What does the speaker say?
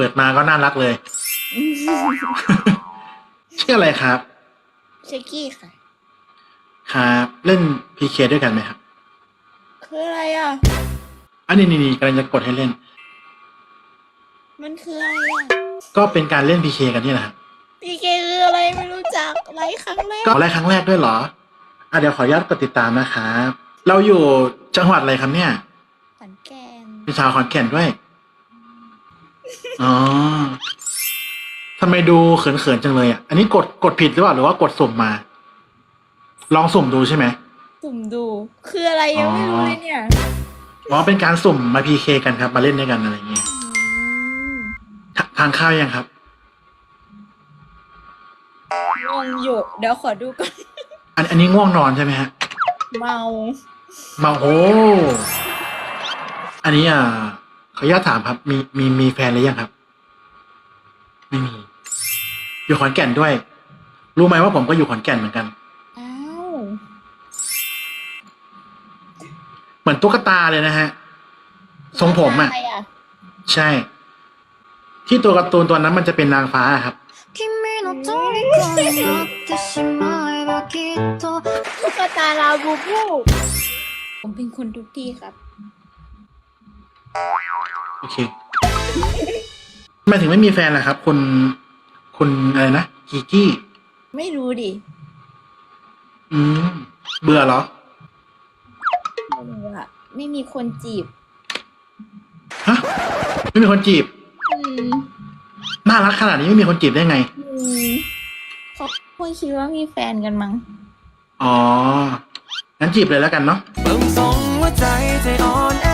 เปิดมาก็น่ารักเลย ชื่ออะไรครับเชกกี้ค่ะ ครับเล่นพีเคด้วยกันไหมครับ คืออะไรอะ อันนี้นี่นี่กำลังจะกดให้เล่น มันคืออะไรอะก็เป็นการเล่นพีเคกันนี่แหละครับพีเคคืออะไรไม่รู้จักไลฟ์ครั้งแรกก็แรกครั้งแรกด้วยเหรออะเดี๋ยวขออนุญาตกดติดตามนะครับ เราอยู่จังหวัดอะไรครับเนี่ย ขอนแก่นเป็นชาวขอนแก่นด้วย อ๋อทำไมดูเขินๆจังเลยอะ อันนี้กดกดผิดหรือเปล่าหรือว่ากดสุ่มมา ลองสุ่มดูใช่ไหมสุ่มดู คืออะไรยังไม่รู้เลยเนี่ยอ๋อเป็นการสุ่มมาพีเคกันครับ มาเล่นด้วยกันอะไรอย่างเงี้ยอืมททานข้าวยังครับงงอยู่เดี๋ยวขอดูก่อนอันอันนี้ง่วงนอนใช่ไหมฮะ เมามาโอ้อันนี้อ่า ขออนุญาตถามครับ มีมีมีแฟนหรือยังครับ ไม่มี อยู่ขอนแก่นด้วย รู้ไหมว่าผมก็อยู่ขอนแก่นเหมือนกัน อ้าว เหมือนตุ๊กตาเลยนะฮะ ทรงผมอ่ะ อะไรอ่ะ ใช่ ที่ตัวการ์ตูนตัวนั้นมันจะเป็นนางฟ้าอะครับ 君の虜になってしまえばきっと ตุ๊กตาลาบูบู ผมเป็นคนทุกที่ครับ โอเคทำไมถึงไม่มีแฟนล่ะครับ คุณ คุณอะไรนะกีกี้ ไม่รู้ดิอืม เบื่อเหรอ ไม่รู้อะไม่มีคนจีบ ฮะ ไม่มีคนจีบ อืมน่ารักขนาดนี้ไม่มีคนจีบได้ไง อืมเขาคงคิดว่ามีแฟนกันมั้ง อ๋อ งั้นจีบเลยแล้วกันเนาะเบิ่งทรงว่าใจใจอ่อนแอ